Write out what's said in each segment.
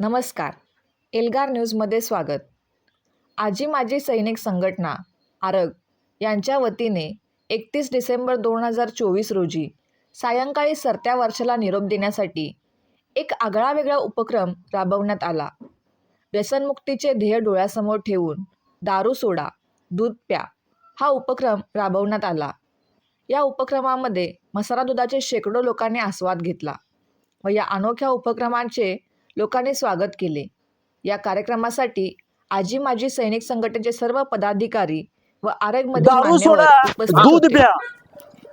नमस्कार. एल्गार न्यूजमध्ये स्वागत. आजी माजी सैनिक संघटना आरग यांच्या वतीने एकतीस डिसेंबर दोन हजार चोवीस रोजी सायंकाळी सरत्या वर्षाला निरोप देण्यासाठी एक आगळावेगळा उपक्रम राबवण्यात आला. व्यसनमुक्तीचे ध्येय डोळ्यासमोर ठेवून दारू सोडा दूध प्या हा उपक्रम राबवण्यात आला. या उपक्रमामध्ये मसाला दुधाचे शेकडो लोकांनी आस्वाद घेतला व या अनोख्या उपक्रमांचे लोकांनी स्वागत केले या कार्यक्रमासाठी आजी माजी सैनिक संघटनेचे सर्व पदाधिकारी व उपस्थित दूध. प्या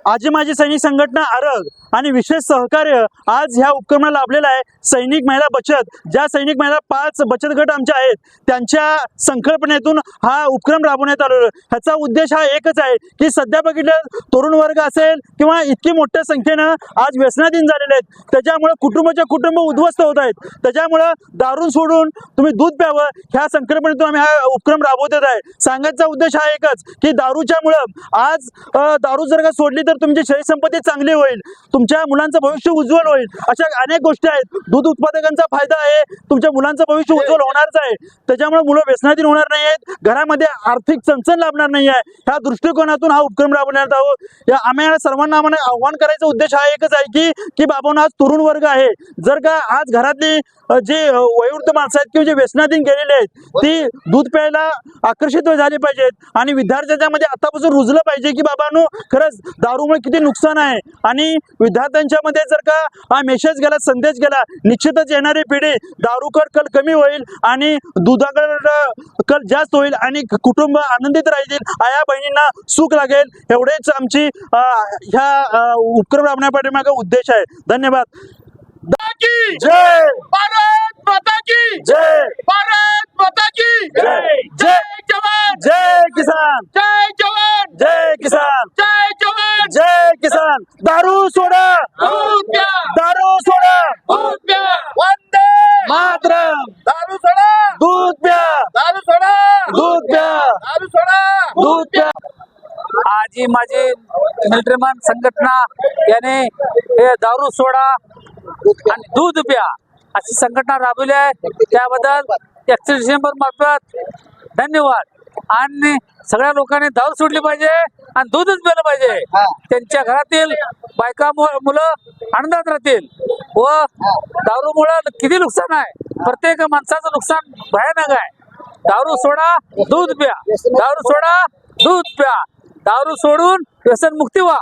आजी माजी सैनिक संघटना आरग आणि विशेष सहकार्य आज ह्या उपक्रमाला लाभलेला आहे. सैनिक महिला बचत ज्या सैनिक महिला पाच बचत गट आमच्या आहेत त्यांच्या संकल्पनेतून हा उपक्रम राबवण्यात आलेला ह्याचा उद्देश हा एकच आहे की सध्या बघितलं तरुण वर्ग असेल किंवा इतकी मोठ्या संख्येनं आज व्यसनाधीन झालेले आहेत. त्याच्यामुळे कुटुंबाचे कुटुंब उद्ध्वस्त होत आहेत. त्याच्यामुळं दारू सोडून तुम्ही दूध प्यावं ह्या संकल्पनेतून आम्ही हा उपक्रम राबवत आहे. सांगायचा उद्देश हा एकच की दारूच्यामुळं आज दारू जर का सोडली तर तुमची शरीर संपत्ती चांगली होईल तुमच्या मुलांचं भविष्य उज्ज्वल होईल अशा अनेक गोष्टी आहेत. दूध उत्पादकांचा फायदा आहे तुमच्या मुलांचं भविष्य उज्ज्वल होणारच आहे. त्याच्यामुळे मुलं व्यसनाधीन होणार नाही आहेत घरामध्ये आर्थिक चणचण लाभणार नाही आहे ह्या दृष्टिकोनातून हा उपक्रम राबवण्यात आहोत या आम्ही सर्वांना आम्हाला आव्हान करायचा उद्देश हा एकच आहे की की बाबांनो आज तरुण वर्ग आहे. जर का आज घरातली जे वयोवृद्ध माणसं आहेत किंवा जे व्यसनाधीन गेलेले आहेत ती दूध प्यायला आकर्षित झाली पाहिजेत आणि विद्यार्थ्यांच्या मध्ये आतापासून रुजलं पाहिजे की बाबांनो खरंच दारूमुळे किती नुकसान आहे? आणि विद्यार्थ्यांच्या मध्ये जर का हा मेसेज गेला संदेश गेला निश्चितच येणारी पिढी दारूकड कल कमी होईल आणि दुधाकड कल जास्त होईल आणि कुटुंब आनंदित राहतील आया बहिणींना सुख लागेल एवढेच आमची ह्या उपक्रम राबण्यापाठीमागे उद्देश आहे. धन्यवाद. की जय! भारत माता की जय! भारत माता की जय. जय जवान जय किसान जय जवान जय किसान जय जवान जय किसान दारू सोडा. दूध प्या दारू सोडा. दूध प्या वंदे. मातरम. दारू सोडा. दूध प्या. दारू सोडा. दूध प्या. दारू सोडा. दूध प्या. आजी माझी मिलिटरीमन संघटना याने हे दारू सोडा आणि दूध प्या. अशी संघटना राबवली आहे. त्याबद्दल एकतीस डिसेंबर मार्फत धन्यवाद. आणि सगळ्या लोकांनी दारू सोडली पाहिजे आणि दूधच प्यायलं पाहिजे. त्यांच्या घरातील बायका मुलं आनंदात राहतील. व दारूमुळं किती नुकसान आहे? प्रत्येक माणसाचं नुकसान भयानक आहे. दारू सोडा दूध प्या. दारू सोडा दूध प्या. दारू सोडून व्यसन मुक्ती व्हा.